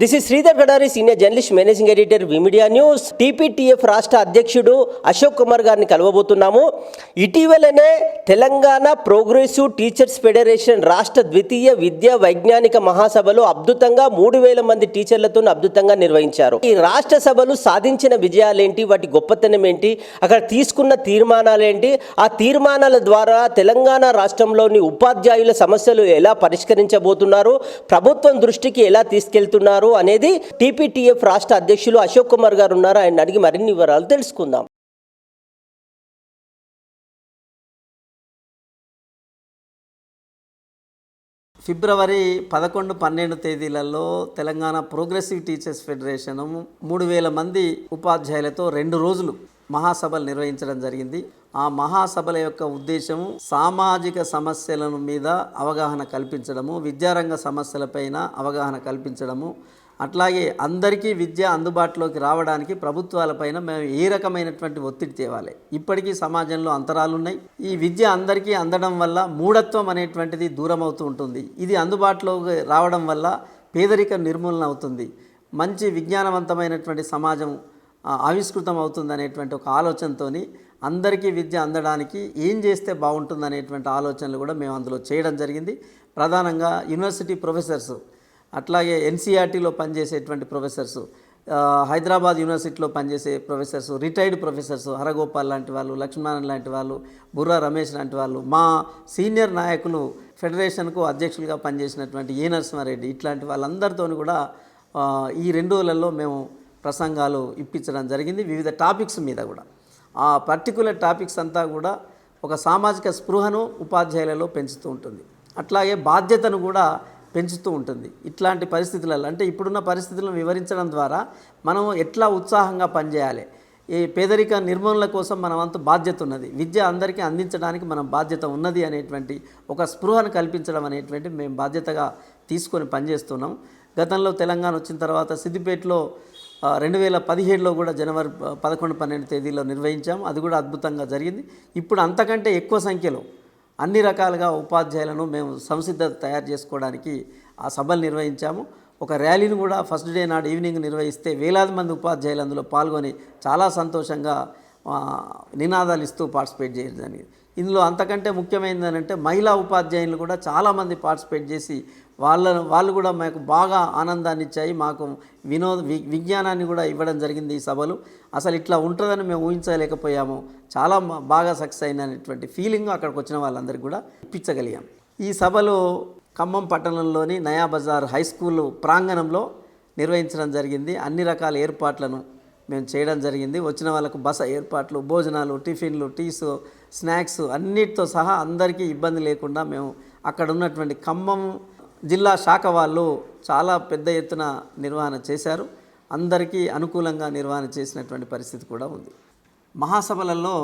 This is Sridhar Gadari senior journalist managing editor V Media news TPTF రాష్ట్ర అధ్యక్షుడు అశోక్ కుమార్ గారిని కలవబోతున్నాము. ఇటీవలనే తెలంగాణ ప్రోగ్రెసివ్ టీచర్స్ ఫెడరేషన్ రాష్ట్ర ద్వితీయ విద్యా వైజ్ఞానిక మహాసభలు అద్భుతంగా మూడు వేల మంది టీచర్లతో అద్భుతంగా నిర్వహించారు. ఈ రాష్ట్ర సభలు సాధించిన విజయాలేంటి? వాటి గొప్పతనం ఏంటి? అక్కడ తీసుకున్న తీర్మానాలేంటి? ఆ తీర్మానాల ద్వారా తెలంగాణ రాష్ట్రంలోని ఉపాధ్యాయుల సమస్యలు ఎలా పరిష్కరించబోతున్నారు? ప్రభుత్వం దృష్టికి ఎలా తీసుకెళ్తున్నారు? అనేది టీపీటీఎఫ్ రాష్ట్ర అధ్యక్షులు అశోక్ కుమార్ గారు ఉన్నారు. ఆయన అడిగి మరిన్ని వివరాలు తెలుసుకుందాం. ఫిబ్రవరి పదకొండు పన్నెండు తేదీలలో తెలంగాణ ప్రోగ్రెసివ్ టీచర్స్ ఫెడరేషన్ మూడు వేల మంది ఉపాధ్యాయులతో రెండు రోజులు మహాసభలు నిర్వహించడం జరిగింది. ఆ మహాసభల యొక్క ఉద్దేశము సామాజిక సమస్యల మీద అవగాహన కల్పించడము విద్యారంగ సమస్యలపైన అవగాహన కల్పించడము అట్లాగే అందరికీ విద్య అందుబాటులోకి రావడానికి ప్రభుత్వాలపైన మేము ఏ రకమైనటువంటి ఒత్తిడి తేవాలి? ఇప్పటికీ సమాజంలో అంతరాలు ఉన్నాయి. ఈ విద్య అందరికీ అందడం వల్ల మూఢత్వం అనేటువంటిది దూరం అవుతూ ఉంటుంది. ఇది అందుబాటులోకి రావడం వల్ల పేదరిక నిర్మూలన అవుతుంది. మంచి విజ్ఞానవంతమైనటువంటి సమాజం ఆవిష్కృతం అవుతుంది అనేటువంటి ఒక ఆలోచనతోని అందరికీ విద్య అందడానికి ఏం చేస్తే బాగుంటుంది అనేటువంటి ఆలోచనలు కూడా మేము అందులో చేయడం జరిగింది. ప్రధానంగా యూనివర్సిటీ ప్రొఫెసర్స్ అట్లాగే ఎన్సీఆర్టీలో పనిచేసేటువంటి ప్రొఫెసర్స్ హైదరాబాద్ యూనివర్సిటీలో పనిచేసే ప్రొఫెసర్స్ రిటైర్డ్ ప్రొఫెసర్స్ హరగోపాల్ లాంటి వాళ్ళు లక్ష్మణ్ లాంటి వాళ్ళు బుర్రా రమేష్ లాంటి వాళ్ళు మా సీనియర్ నాయకులు ఫెడరేషన్కు అధ్యక్షులుగా పనిచేసినటువంటి ఏ నరసింహారెడ్డి ఇట్లాంటి వాళ్ళందరితో కూడా ఈ రెండు రోజులలో మేము ప్రసంగాలు ఇప్పించడం జరిగింది వివిధ టాపిక్స్ మీద కూడా. ఆ పర్టికులర్ టాపిక్స్ అంతా కూడా ఒక సామాజిక స్పృహను ఉపాధ్యాయులలో పెంచుతూ ఉంటుంది. అట్లాగే బాధ్యతను కూడా పెంచుతూ ఉంటుంది. ఇట్లాంటి పరిస్థితులలో అంటే ఇప్పుడున్న పరిస్థితులను వివరించడం ద్వారా మనం ఎట్లా ఉత్సాహంగా పనిచేయాలి? ఈ పేదరిక నిర్మూలన కోసం మనమంత బాధ్యత ఉన్నది. విద్య అందరికీ అందించడానికి మనం బాధ్యత ఉన్నది అనేటువంటి ఒక స్పృహను కల్పించడం అనేటువంటి మేము బాధ్యతగా తీసుకొని పనిచేస్తున్నాం. గతంలో తెలంగాణ వచ్చిన తర్వాత సిద్దిపేటలో రెండు వేల పదిహేడులో కూడా జనవరి పదకొండు పన్నెండు తేదీలో నిర్వహించాం. అది కూడా అద్భుతంగా జరిగింది. ఇప్పుడు అంతకంటే ఎక్కువ సంఖ్యలో అన్ని రకాలుగా ఉపాధ్యాయులను మేము సంసిద్ధత తయారు చేసుకోవడానికి ఆ సభలు నిర్వహించాము. ఒక ర్యాలీని కూడా ఫస్ట్ డే నాడు ఈవినింగ్ నిర్వహిస్తే వేలాది మంది ఉపాధ్యాయులు అందులో పాల్గొని చాలా సంతోషంగా నినాదాలు ఇస్తూ పార్టిసిపేట్ చేయడం జరిగింది. ఇందులో అంతకంటే ముఖ్యమైనది అంటే మహిళా ఉపాధ్యాయులు కూడా చాలామంది పార్టిసిపేట్ చేసి వాళ్ళ వాళ్ళు కూడా మాకు బాగా ఆనందాన్ని ఇచ్చాయి మాకు వినోద వి- విజ్ఞానాన్ని కూడా ఇవ్వడం జరిగింది ఈ సభలు. అసలు ఇట్లా ఉంటుందని మేము ఊహించలేకపోయాము. చాలా బాగా సక్సెస్ అయినటువంటి ఫీలింగ్ అక్కడికి వచ్చిన వాళ్ళందరికీ కూడా ఇప్పించగలిగాం. ఈ సభలు ఖమ్మం పట్టణంలోని నయా బజార్ హై స్కూల్ ప్రాంగణంలో నిర్వహించడం జరిగింది. అన్ని రకాల ఏర్పాట్లను మేము చేయడం జరిగింది. వచ్చిన వాళ్ళకు బస ఏర్పాట్లు భోజనాలు టిఫిన్లు టీస్ స్నాక్స్ అన్నిటితో సహా అందరికీ ఇబ్బంది లేకుండా మేము అక్కడ ఉన్నటువంటి ఖమ్మం జిల్లా శాఖ వాళ్ళు చాలా పెద్ద ఎత్తున నిర్వహణ చేశారు. అందరికీ అనుకూలంగా నిర్వహణ చేసినటువంటి పరిస్థితి కూడా ఉంది. మహాసభలలో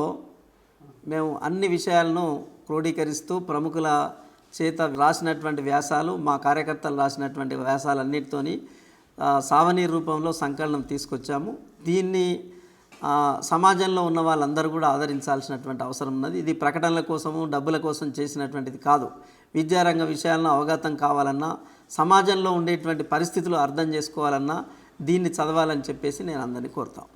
మేము అన్ని విషయాలను క్రోడీకరిస్తూ ప్రముఖుల చేత రాసినటువంటి వ్యాసాలు మా కార్యకర్తలు రాసినటువంటి వ్యాసాలన్నిటితోని సావనీ రూపంలో సంకలనం తీసుకొచ్చాము. దీన్ని సమాజంలో ఉన్న వాళ్ళందరూ కూడా ఆదరించాల్సినటువంటి అవసరం ఉన్నది. ఇది ప్రకటనల కోసము డబ్బుల కోసం చేసినటువంటిది కాదు. విద్యారంగ విషయాలను అవగతం కావాలన్నా సమాజంలో ఉండేటువంటి పరిస్థితులు అర్థం చేసుకోవాలన్నా దీన్ని చదవాలని చెప్పేసి నేను అందరినీ కోరుతాను